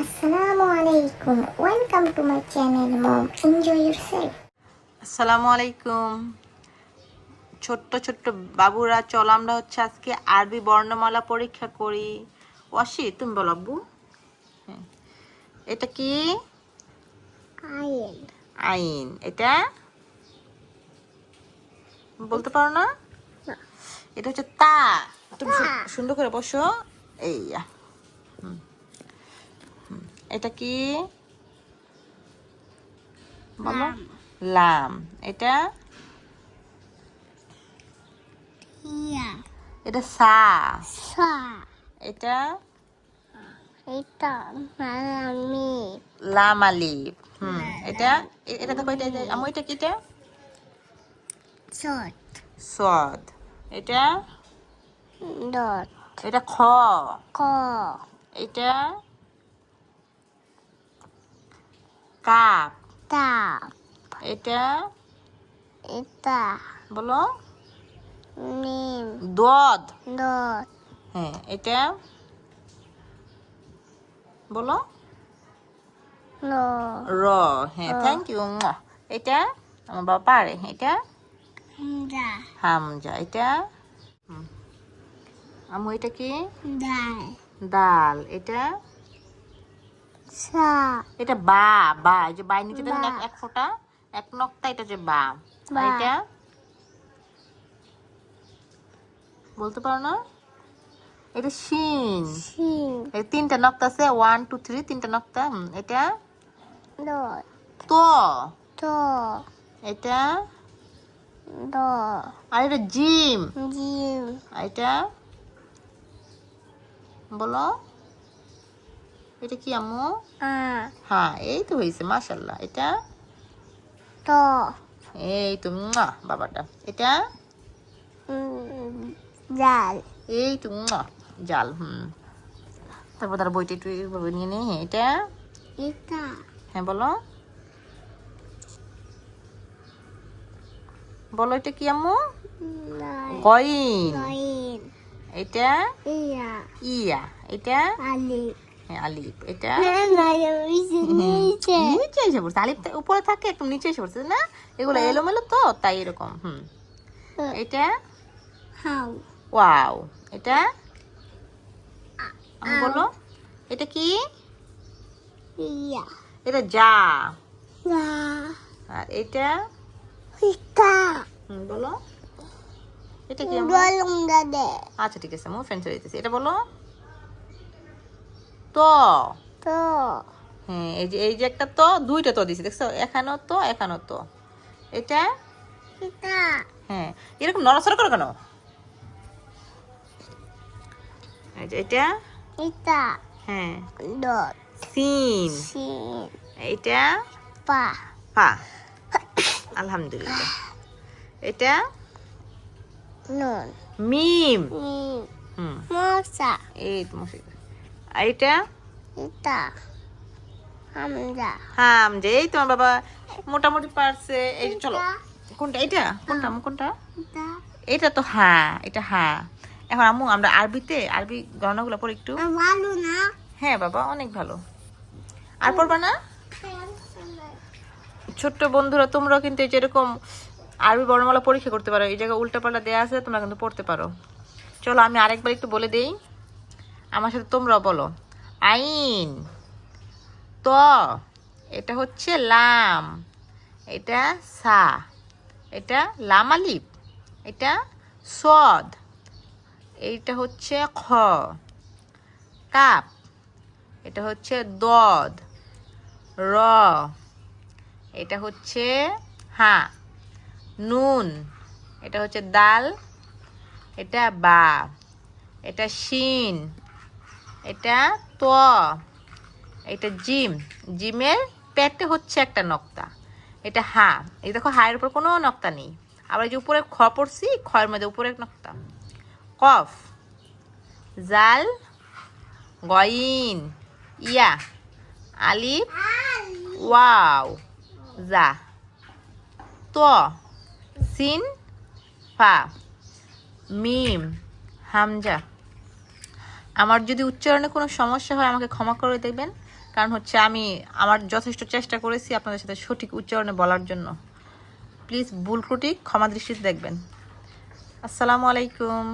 Assalamu alaikum. Welcome to my channel, Mom. Enjoy yourself. আসসালামু আলাইকুম ছোট্ট ছোট্ট বাবুরা চল আমরা হচ্ছে আজকে আরবি বর্ণমালা পরীক্ষা করি ওয়াসি তুমি বলো আব্বু হ্যাঁ। এটা কি. আইন এটা বলতে পারো না। এটা হচ্ছে তা তুমি সুন্দর করে বসো এই যা। হুম। এটা কি বলো লাম এটা. এটা সা. এটা Ito. Marami. লাম আলিফ হুম এটা এটা দেখো এটা এটা- এটা কি এটা. সদ এটা Dot. এটা খ Ko. এটা কাপ Ta. এটা Ita. বলো Mim. দদ Dot. হ্যাঁ এটা বলো. র হ্যাঁ থ্যাংক ইউ এটা আমার বাবা পারে এটা. হামজা এটা। আমু এটা কি Dal. ডাল এটা. এটা বা বা এই যে বাই নিচে দেখেন এক- এক ফোঁটা এক নক্তা এটা যে বা। এটা? বলতে পারো না? এটা শিন এই তিনটা নক্তা আছে ওয়ান টু থ্রি তিনটা নক্তা এটা? Dot. তো। এটা? Do. আর এটা জিম. আর এটা? বলো। এটা কি আম্মু. হ্যাঁ এই তো হয়েছে মাশাল্লাহ এটা To. এই তো মুয়া, বাবাটা এটা Dal. এই তো মুয়া, জাল হুম তারপর তার বইটা একটু এইভাবে নিয়ে নে হ্যাঁ, এটা Ita. হ্যাঁ বলো বলো এটা কি আম্মু. গইন এটা Iya. ইয়া এটা Ali. হ্যাঁ আলিফ এটা bisa nice. নিচে এসে। পড়ছে আলিফ উপরে থাকে একটু নিচে এসে পড়ছে না? এগুলো এলোমেলো তো তাই এরকম হুম। এটা? ওয়াও এটা? বলো এটা কি? এটা যা আর এটা? বলো। এটা কি. আচ্ছা ঠিক আছে আমার ফ্রেন্ড চলে এটা বলো। তো। To. হ্যাঁ এই যে এই যে একটা তো দুইটা তো দিছি দেখছ? এখানেও তো এখানেও তো। এটা? হ্যাঁ এরকম নড়াচড়া করো কেন? যে এটা? হ্যাঁ। Dot. সিন. এটা? Pa. পা। আলহামদুলিল্লাহ। এটা? Nun. মিম. হুম। Mosa. এই তো মশাই আর এটা। Ita. Hamza. হাম যে এই তোমার বাবা মোটামুটি পারছে। এই চলো। কোনটা? এটা কোনটা? কোনটা. এটা। তো হ্যাঁ এটা হ্যাঁ। এখন আম্মু আমরা আরবিতে আরবি গণনাগুলো পড়ি একটু। Malu na. হ্যাঁ বাবা অনেক ভালো। আর পড়বা না? ছোট্ট বন্ধুরা তোমরাও কিন্তু যেরকম আরবি বর্ণমালা পরীক্ষা করতে পারো। এই জায়গায় উল্টাপাল্টা দেওয়া আছে তোমরা কিন্তু পড়তে পারো। চলো আমি আরেকবার একটু বলে দেই। আমার সাথে তোমরাও বলো। আইন। ত। এটা হচ্ছে লাম। এটা সা। এটা লাম আলিফ। এটা সদ। এইটা হচ্ছে খ। কাপ। এটা হচ্ছে দদ। র। এটা হচ্ছে হা। নুন। এটা হচ্ছে দাল। এটা বা। এটা শিন। এটা ত। এটা জিম। জিমের পেটে হচ্ছে একটা নক্তা। এটা হা। এই দেখো হায়ের উপর কোনো নক্তা নেই। আবার যে উপরে খ পড়ছি খয়ের মধ্যে উপরে নক্তা। কফ। জাল। গইন। ইয়া। আলিফ। ওয়াও। জা। ত। সিন। ফা। মিম। হামজা। আমার যদি উচ্চারণে কোনো সমস্যা হয়, আমাকে ক্ষমা করে দেবেন। কারণ হচ্ছে আমি আমার যথেষ্ট চেষ্টা করেছি আপনাদের সাথে সঠিক উচ্চারণে বলার জন্য। প্লিজ ভুল ত্রুটি ক্ষমা দৃষ্টিতে দেখবেন। আসসালামু আলাইকুম।